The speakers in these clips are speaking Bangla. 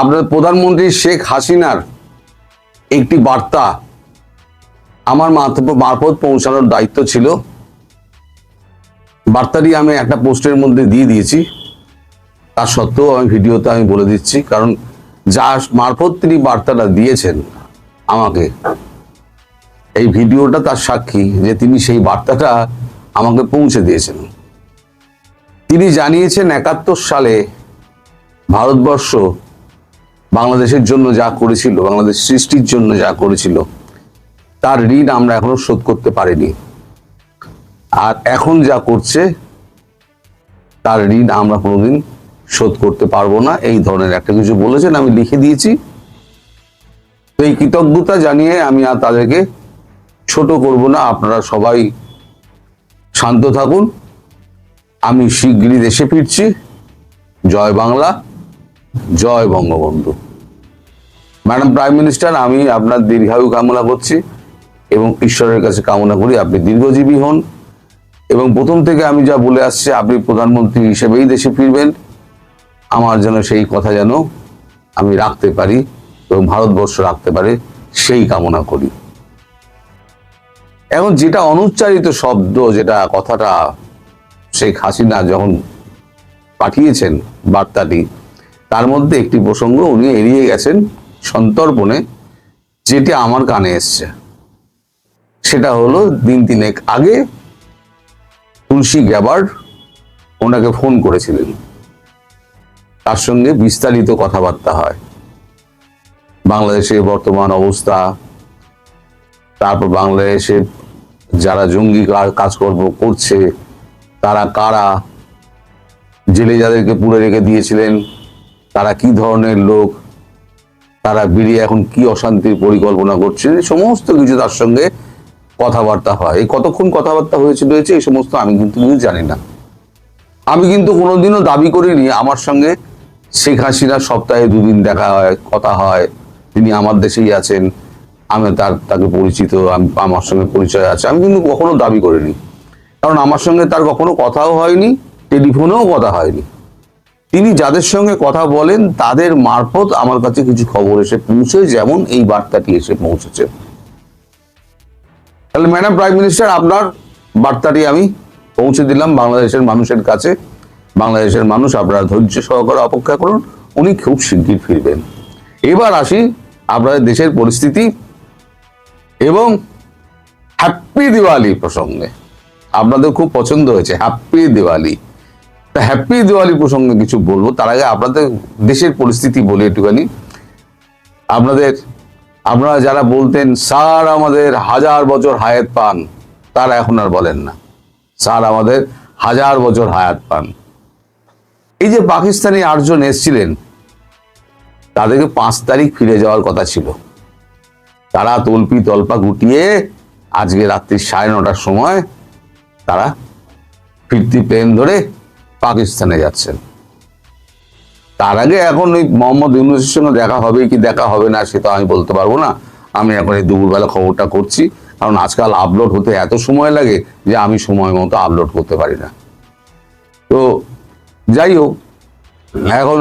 আপনার প্রধানমন্ত্রী শেখ হাসিনার একটি বার্তা আমার মারফত পৌঁছানোর দায়িত্ব ছিল। বার্তাটি আমি একটা পোস্টের মধ্যে দিয়ে দিয়েছি। তার সত্ত্বেও আমি ভিডিওতে আমি বলে দিচ্ছি, কারণ যার মারফত তিনি বার্তাটা দিয়েছেন আমাকে, এই ভিডিওটা তার সাক্ষী যে তিনি সেই বার্তাটা আমাকে পৌঁছে দিয়েছেন। তিনি জানিয়েছেন একাত্তর সালে ভারতবর্ষ বাংলাদেশের জন্য যা করেছিল, বাংলাদেশ সৃষ্টির জন্য যা করেছিল, তার ঋণ আমরা এখনও শোধ করতে পারিনি। আর এখন যা করছে, তার ঋণ আমরা কোনোদিন শোধ করতে পারব না। এই ধরনের একটা কিছু বলেছেন, আমি লিখে দিয়েছি। তো এই কৃতজ্ঞতা জানিয়ে আমি আর তাদেরকে ছোট করব না। আপনারা সবাই শান্ত থাকুন। আমি শিগগিরই দেশে ফিরছি। জয় বাংলা। জয় বঙ্গবন্ধু। ম্যাডাম প্রাইম মিনিস্টার আমি আপনার দীর্ঘায়ু কামনা করছি এবং ঈশ্বরের কাছে কামনা করি আপনি দীর্ঘজীবী হন এবং প্রথম থেকে আমি যা বলে আসছি, আপনি প্রধানমন্ত্রী হিসেবেই দেশে ফিরবেন। আমার যেন সেই কথা যেন আমি রাখতে পারি এবং ভারতবর্ষ রাখতে পারে, সেই কামনা করি। এখন যেটা অনুচ্চারিত শব্দ, যেটা কথাটা শেখ হাসিনা যখন পাঠিয়েছেন বার্তাটি তার মধ্যে একটি প্রসঙ্গ উনি এড়িয়ে গেছেন সন্তর্পণে, যেটি আমার কানে এসছে। সেটা হলো, দিন তিনেক আগে তুলসী গ্যাবার ওনাকে ফোন করেছিলেন। তার সঙ্গে বিস্তারিত কথাবার্তা হয়। বাংলাদেশের বর্তমান অবস্থা, তারপর বাংলাদেশের যারা জঙ্গি কাজকর্ম করছে, তারা কারা, জেলে যাদেরকে পুড়ে রেখে দিয়েছিলেন তারা কি ধরনের লোক, তারা বেরিয়ে এখন কি অশান্তির পরিকল্পনা করছে সমস্ত কিছু তার সঙ্গে কথাবার্তা হয়। এই কতক্ষণ কথাবার্তা হয়েছিল হয়েছে এই সমস্ত আমি কিন্তু কিছু জানি না। আমি কিন্তু কোনোদিনও দাবি করিনি, আমার সঙ্গে শেখ হাসিনা সপ্তাহে দুদিন দেখা হয়, কথা হয়, তিনি আমার দেশেই আছেন, আমি তার, তাকে পরিচিত, আমি- আমার সঙ্গে পরিচয় আছে, আমি কিন্তু কখনো দাবি করিনি। কারণ আমার সঙ্গে তার কখনো কথাও হয়নি, টেলিফোনেও কথা হয়নি। তিনি যাদের সঙ্গে কথা বলেন, তাদের মারফত আমার কাছে কিছু খবর এসে পৌঁছে, যেমন এই বার্তাটি এসে পৌঁছেছে। তাহলে ম্যাডাম, প্রাইম মিনিস্টার, আপনার বার্তাটি আমি পৌঁছে দিলাম বাংলাদেশের মানুষের কাছে। বাংলাদেশের মানুষ, আপনারা ধৈর্য সহকারে অপেক্ষা করুন, উনি খুব শিগগির ফিরবেন। এবার আসি আপনাদের দেশের পরিস্থিতি এবং হ্যাপি দিওয়ালি প্রসঙ্গে। আপনাদের খুব পছন্দ হয়েছে হ্যাপি দিওয়ালি তা হ্যাপি দিওয়ালি প্রসঙ্গে কিছু বলব। তার আগে আপনাদের দেশের পরিস্থিতি বলি একটুখানি। আপনাদের, আপনারা যারা বলতেন, স্যার, আমাদের হাজার বছর হায়াত পান, তারা এখন আর বলেন না। স্যার, আমাদের হাজার বছর হায়াত পান। এই যে পাকিস্তানি আটজন এসছিলেন, তাদেরকে পাঁচ তারিখ ফিরে যাওয়ার কথা ছিল। তারা তল্পি তল্পা গুটিয়ে আজকে রাত্রি সাড়ে নটার সময় তারা ফিরতি প্লেন ধরে পাকিস্তানে যাচ্ছেন। তার আগে এখন ওই মোহাম্মদ ইউনুসের সঙ্গে দেখা হবে কি দেখা হবে না সেটা আমি বলতে পারব না। আমি এখন এই দুপুরবেলা খবরটা করছি। কারণ আজকাল আপলোড হতে এত সময় লাগে যে আমি সময় মতো আপলোড করতে পারি না। তো যাই হোক, এখন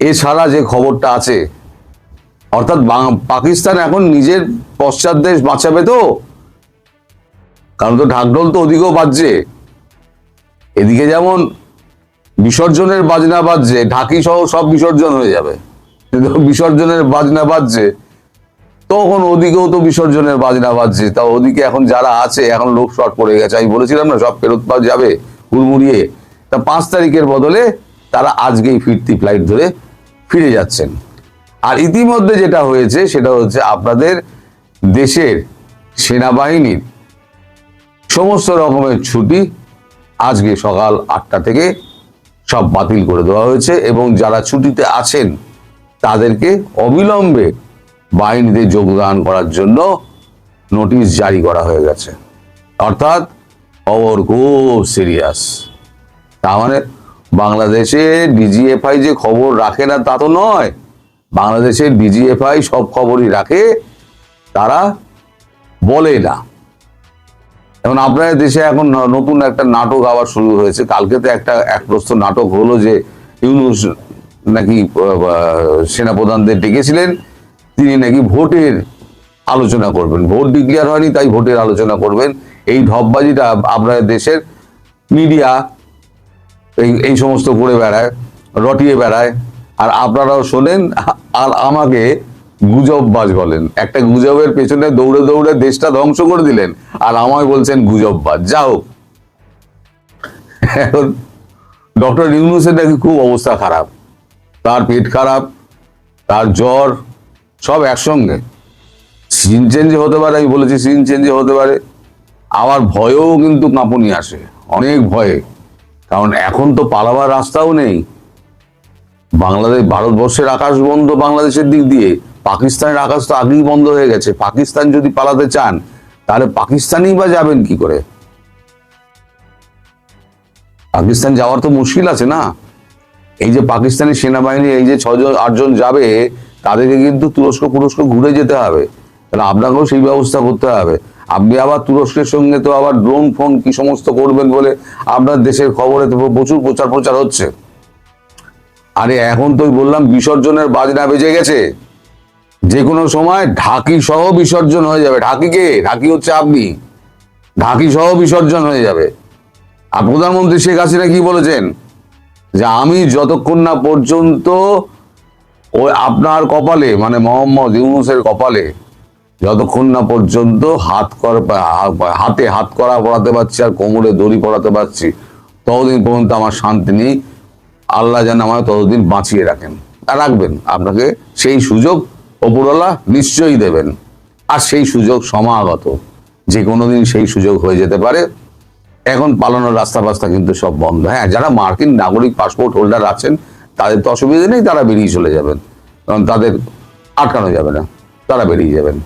এছাড়া যে খবরটা আছে, অর্থাৎ পাকিস্তান এখন নিজের পশ্চাৎ দেশ বাঁচাবে তো? কারণ তো ঢাকঢোল তো ওদিকেও বাজছে। এদিকে যেমন বিসর্জনের বাজনা বাজছে, ঢাকি সহ সব বিসর্জন হয়ে যাবে। বিসর্জনের বাজনা বাজছে, তখন ওদিকেও তো বিসর্জনের বাজনা বাজছে। তা ওদিকে এখন যারা আছে, এখন লোক শর্ট পড়ে গেছে। আমি বলেছিলাম না, সব ফেরত পাওয়া যাবে হুড়মুড়িয়ে। তা পাঁচ তারিখের বদলে তারা আজকেই ফিরতি ফ্লাইট ধরে ফিরে যাচ্ছেন। আর ইতিমধ্যে যেটা হয়েছে, সেটা হচ্ছে আপনাদের দেশের সেনাবাহিনীর সমস্ত রকমের ছুটি আজকে সকাল আটটা থেকে সব বাতিল করে দেওয়া হয়েছে এবং যারা ছুটিতে আছেন, তাদেরকে অবিলম্বে বাহিনীতে যোগদান করার জন্য নোটিশ জারি করা হয়ে গেছে। অর্থাৎ খবর খুব সিরিয়াস। তার মানে বাংলাদেশে ডিজিএফআই যে খবর রাখে না, তা তো নয়। বাংলাদেশের ডিজিএফআই সব খবরই রাখে, তারা বলে না। এখন আপনাদের দেশে এখন নতুন একটা নাটক আবার শুরু হয়েছে। কালকে তো একটা এক প্রস্ত নাটক হলো যে ইউনুস নাকি সেনাপ্রধানদের ডেকেছিলেন। তিনি নাকি ভোটের আলোচনা করবেন। ভোট ডিক্লেয়ার হয়নি, তাই ভোটের আলোচনা করবেন। এই ঢপবাজিটা আপনাদের দেশের মিডিয়া এই এই সমস্ত করে বেড়ায়, রটিয়ে বেড়ায়। আর আপনারাও শোনেন আর আমাকে গুজববাজ বলেন। একটা গুজবের পেছনে দৌড়ে দৌড়ে দেশটা ধ্বংস করে দিলেন। আর আমায় বলছেন গুজববাজ। যা হোক। এখন ডক্টর ইউনুসের নাকি খুব অবস্থা খারাপ। তার পেট খারাপ, তার জ্বর, সব একসঙ্গে। সিন চেঞ্জে হতে পারে, আমি বলেছি সিন চেঞ্জে হতে পারে। আবার ভয়েও কিন্তু কাঁপুনি আসে, অনেক ভয়ে। কারণ এখন তো পালাবার রাস্তাও নেই। বাংলাদেশ, ভারতবর্ষের আকাশ বন্ধ বাংলাদেশের দিক দিয়ে। পাকিস্তানের আকাশ তো আগেই বন্ধ হয়ে গেছে। পাকিস্তান যদি পালাতে চান, তাহলে পাকিস্তানেই বা যাবেন কি করে? পাকিস্তান যাওয়ার তো মুশকিল আছে না? এই যে পাকিস্তানি সেনাবাহিনী, এই যে ছজন, আটজন যাবে, তাদেরকে কিন্তু তুরস্ক তুরস্ক ঘুরে যেতে হবে। তাহলে আপনাকেও সেই ব্যবস্থা করতে হবে। আপনি আবার তুরস্কের সঙ্গে তো আবার ড্রোন, ফোন কি সমস্ত করবেন বলে আপনার দেশের খবরে তো প্রচুর প্রচার প্রচার হচ্ছে। আরে এখন তো বললাম বিসর্জনের বাজনা বেজে গেছে। যে কোনো সময় ঢাকি সহ বিসর্জন হয়ে যাবে। ঢাকি কে? ঢাকি হচ্ছে আপনি। ঢাকি সহ বিসর্জন হয়ে যাবে। আর প্রধানমন্ত্রী শেখ হাসিনা কি বলেছেন? যে আমি যতক্ষণ না পর্যন্ত ওই আপনার কপালে মানে মোহাম্মদ ইউনুসের কপালে, যতক্ষণ না পর্যন্ত হাত কর হাতে হাত করা পড়াতে পারছি আর কোমরে দড়ি পড়াতে পারছি, ততদিন পর্যন্ত আমার শান্তি নেই। আল্লাহ যেন আমায় ততদিন বাঁচিয়ে রাখেন। রাখবেন। আপনাকে সেই সুযোগ ওপরওয়ালা নিশ্চয়ই দেবেন। আর সেই সুযোগ সমাগত। যে কোনো দিন সেই সুযোগ হয়ে যেতে পারে। এখন পালানোর রাস্তা ফাস্তা কিন্তু সব বন্ধ। হ্যাঁ যারা মার্কিন নাগরিক, পাসপোর্ট হোল্ডার আছেন, তাদের তো অসুবিধা নেই, তারা বেরিয়ে চলে যাবেন। কারণ তাদের আটকানো যাবে না। তারা বেরিয়ে যাবেন।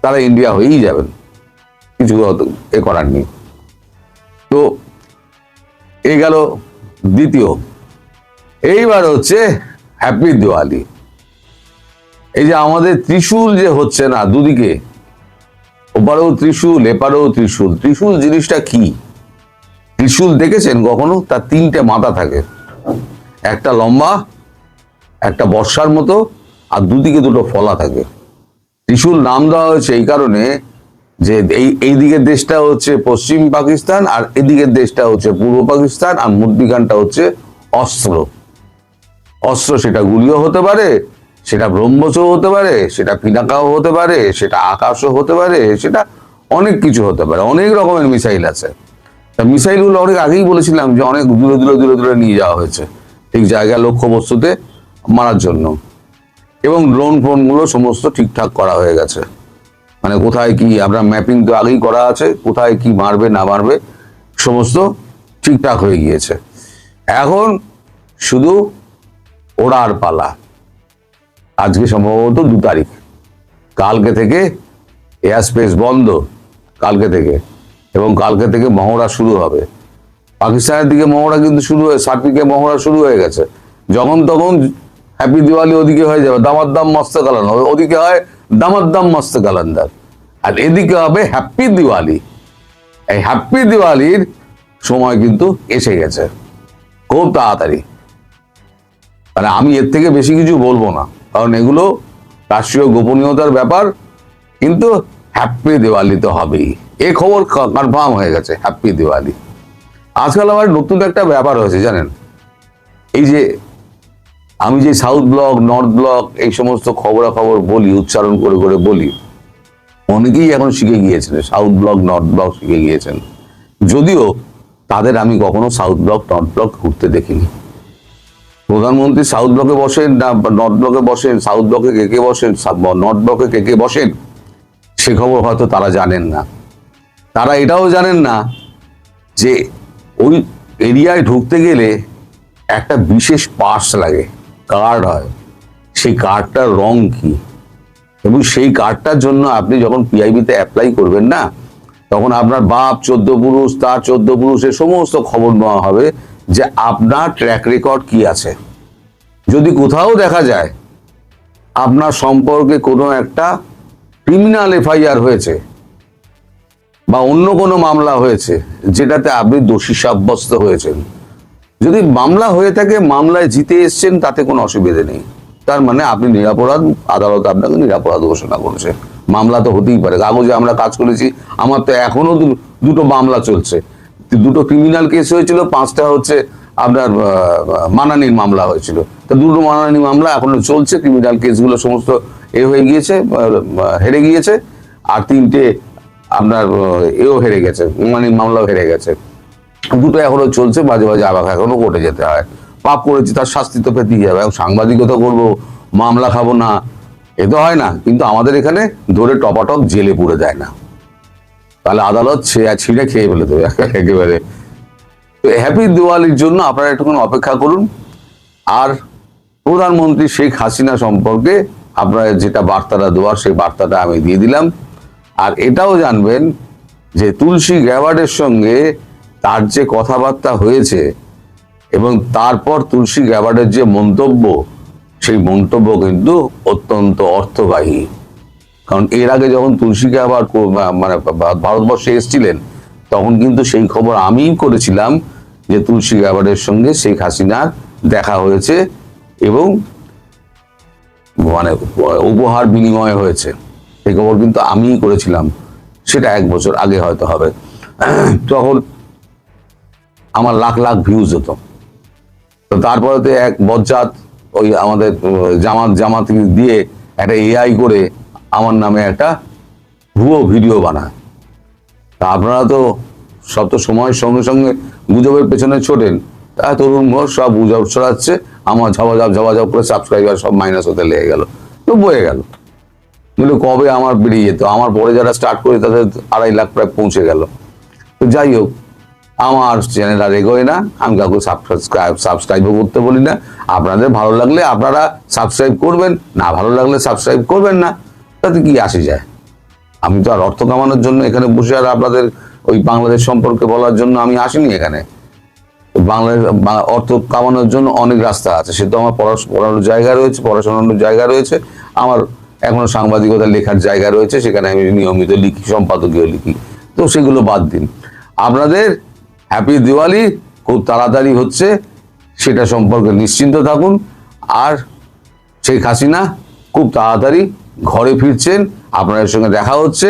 তারা ইন্ডিয়া হয়েই যাবেন। কিছু এ করার নেই। তো এই গেল দ্বিতীয়। এইবার হচ্ছে হ্যাপি দিওয়ালি। এই যে আমাদের ত্রিশূল যে হচ্ছে না, দুদিকে, ওপারেও ত্রিশূল, এপারেও ত্রিশূল ত্রিশূল জিনিসটা কি? ত্রিশূল দেখেছেন কখনো? তার তিনটে মাথা থাকে। একটা লম্বা, একটা বর্ষার মতো, আর দুদিকে দুটো ফলা থাকে। ত্রিশূল নাম দেওয়া হয়েছে এই কারণে যে এই এই দিকের দেশটা হচ্ছে পশ্চিম পাকিস্তান, আর এদিকের দেশটা হচ্ছে পূর্ব পাকিস্তান, আর মধ্যিখানটা হচ্ছে অস্ত্র। অস্ত্র সেটা গুলিও হতে পারে সেটা ব্রহ্মসও হতে পারে, সেটা পিনাকাও হতে পারে, সেটা আকাশও হতে পারে, সেটা অনেক কিছু হতে পারে, অনেক রকমের মিসাইল আছে। তা মিসাইলগুলো অনেক আগেই বলেছিলাম যে অনেক দূরে দূরে দূরে দূরে নিয়ে যাওয়া হয়েছে, ঠিক জায়গা লক্ষ্য বস্তুতে মারার জন্য। এবং ড্রোন ফোনগুলো সমস্ত ঠিকঠাক করা হয়ে গেছে। মানে কোথায় কি আপনার ম্যাপিং তো আগেই করা আছে, কোথায় কি মারবে, না মারবে, সমস্ত ঠিকঠাক হয়ে গিয়েছে। এখন শুধু ওড়ার পালা। আজকে সম্ভবত দু তারিখ। কালকে থেকে এয়ার স্পেস বন্ধ, কালকে থেকে। এবং কালকে থেকে মহড়া শুরু হবে। পাকিস্তানের দিকে মহড়া কিন্তু শুরু হয়ে সার্পিকে মহড়া শুরু হয়ে গেছে। যখন তখন হ্যাপি দিওয়ালি ওদিকে হয়ে যাবে। দামার দাম মস্ত কালান ওদিকে হয় দামার দাম মস্ত কালান্দার আর এদিকে হবে হ্যাপি দিওয়ালি এই হ্যাপি দিওয়ালির সময় কিন্তু এসে গেছে। খুব তাড়াতাড়ি। মানে আমি এর থেকে বেশি কিছু বলব না। কারণ এগুলো রাষ্ট্রীয় গোপনীয়তার ব্যাপার, কিন্তু হ্যাপি দিওয়ালি তো হবেই। এ খবর কনফার্ম হয়ে গেছে হ্যাপি দিওয়ালি আজকাল আবার নতুন একটা ব্যাপার হয়েছে, জানেন? এই যে আমি যে সাউথ ব্লক নর্থ ব্লক এই সমস্ত খবরাখবর বলি, উচ্চারণ করে করে বলি, অনেকেই এখন শিখে গিয়েছেন সাউথ ব্লক নর্থ ব্লক শিখে গিয়েছেন। যদিও তাদের আমি কখনো সাউথ ব্লক নর্থ ব্লক ঘুরতে দেখিনি। প্রধানমন্ত্রী সাউথ ব্লকে বসেন না নর্থ ব্লকে বসেন, সাউথ ব্লকে কে কে বসেন নর্থ ব্লকে কে কে বসেন, সে খবর হয়তো তারা জানেন না। তারা এটাও জানেন না যে ওই এরিয়ায় ঢুকতে গেলে একটা বিশেষ পাস লাগে, কার্ড হয়। সেই কার্ডটার রং কি? এবং সেই কার্ডটার জন্য আপনি যখন পিআইবিতে অ্যাপ্লাই করবেন না, তখন আপনার বাপ চোদ্দ পুরুষ, তার চোদ্দ পুরুষের সমস্ত খবর নেওয়া হবে যে আপনার ট্র্যাক রেকর্ড কি আছে? যদি কোথাও দেখা যায় আপনার সম্পর্কে কোনো একটা ক্রিমিনাল এফআইআর হয়েছে বা অন্য কোনো মামলা হয়েছে যেটাতে আপনি দোষী সাব্যস্ত হয়েছেন, যদি মামলা হয়ে থাকে, মামলায় জিতে এসছেন, তাতে কোনো অসুবিধা নেই। তার মানে আপনি নিরাপরাধ, আদালত আপনাকে নিরাপরাধ ঘোষণা করেছে। মামলা তো হতেই পারে। কাগজে আমরা কাজ করেছি, আমার তো এখনও দুটো মামলা চলছে। দুটো ক্রিমিনাল কেস হয়েছিল, পাঁচটা হচ্ছে আপনার মানানির মামলা হয়েছিল। তা দুটো মানানি মামলা এখনও চলছে ক্রিমিনাল কেসগুলো সমস্ত এ হয়ে গিয়েছে হেরে গিয়েছে, আর তিনটে আপনার এও হেরে গেছে মানে মামলাও হেরে গেছে। দুটো এখনও চলছে, মাঝে মাঝে আবার এখনও কোর্টে যেতে হয়। পাপ করেছি, তার শাস্তি তো পেতেই যাবে এখন সাংবাদিকতা করব, মামলা খাব না, এ তো হয় না, কিন্তু আমাদের এখানে ধরে টপাটপ জেলে পুরে দেয় না। তাহলে আদালত ছে ছিঁড়ে খেয়ে ফেলে দেবে একেবারে। তো হ্যাপি দিওয়ালির জন্য আপনারা একটুখানি অপেক্ষা করুন। আর প্রধানমন্ত্রী শেখ হাসিনা সম্পর্কে আপনারা যেটা বার্তাটা দেওয়ার, সেই বার্তাটা আমি দিয়ে দিলাম। আর এটাও জানবেন যে তুলসী গ্যাওয়ার্ডের সঙ্গে তার যে কথাবার্তা হয়েছে এবং তারপর তুলসী গ্যাওয়ার্ডের যে মন্তব্য, সেই মন্তব্য কিন্তু অত্যন্ত অর্থবাহী। কারণ এর আগে যখন তুলসীকে আবার মানে ভারতবর্ষে এসেছিলেন, তখন কিন্তু সেই খবর আমিই করেছিলাম যে তুলসী গ্যাওয়ার্ডের সঙ্গে শেখ হাসিনার দেখা হয়েছে এবং মানে উপহার বিনিময় হয়েছে। এই খবর কিন্তু আমিই করেছিলাম। সেটা এক বছর আগে হয়তো হবে। তখন আমার লাখ লাখ ভিউজ হতো। তো তারপরে তো এক বজ্জাত ওই আমাদের জামাত জামাত দিয়ে একটা এআই করে আমার নামে একটা ভুয়ো ভিডিও বানায়। তা আপনারা তো সব তো সময়ের সঙ্গে সঙ্গে গুজবের পেছনে ছোটেন। তা তরুণ ঘোষ সব গুজব ছড়াচ্ছে, আমার ঝাপাঝাপ ঝাপাঝাপ করে সাবস্ক্রাইবার সব মাইনাস হতে লেগে গেল। তো বয়ে গেল। কিন্তু কবে আমার বেরিয়ে যেত? আমার পরে যারা স্টার্ট করে তাদের আড়াই লাখ প্রায় পৌঁছে গেল। তো যাই হোক, আমার চ্যানেল আর এগোয় না। আমি কাউকে সাবস্ক্রাইব সাবস্ক্রাইবও করতে বলি না। আপনাদের ভালো লাগলে আপনারা সাবস্ক্রাইব করবেন, না ভালো লাগলে সাবস্ক্রাইব করবেন না। তাতে কি আসে যায়? আমি তো আর অর্থ কামানোর জন্য এখানে বসে আর আপনাদের ওই বাংলাদেশ সম্পর্কে বলার জন্য আমি আসিনি এখানে। বাংলাদেশ অর্থ কামানোর জন্য অনেক রাস্তা আছে। সে তো আমার পড়ানোর জায়গা রয়েছে পড়াশোনার জায়গা রয়েছে। আমার এখনও সাংবাদিকতা লেখার জায়গা রয়েছে, সেখানে আমি নিয়মিত লিখি, সম্পাদকীয় লিখি। তো সেগুলো বাদ দিন। আপনাদের হ্যাপি দিওয়ালি খুব তাড়াতাড়ি হচ্ছে, সেটা সম্পর্কে নিশ্চিন্ত থাকুন। আর শেখ হাসিনা খুব তাড়াতাড়ি ঘরে ফিরছেন আপনাদের সঙ্গে দেখা হচ্ছে।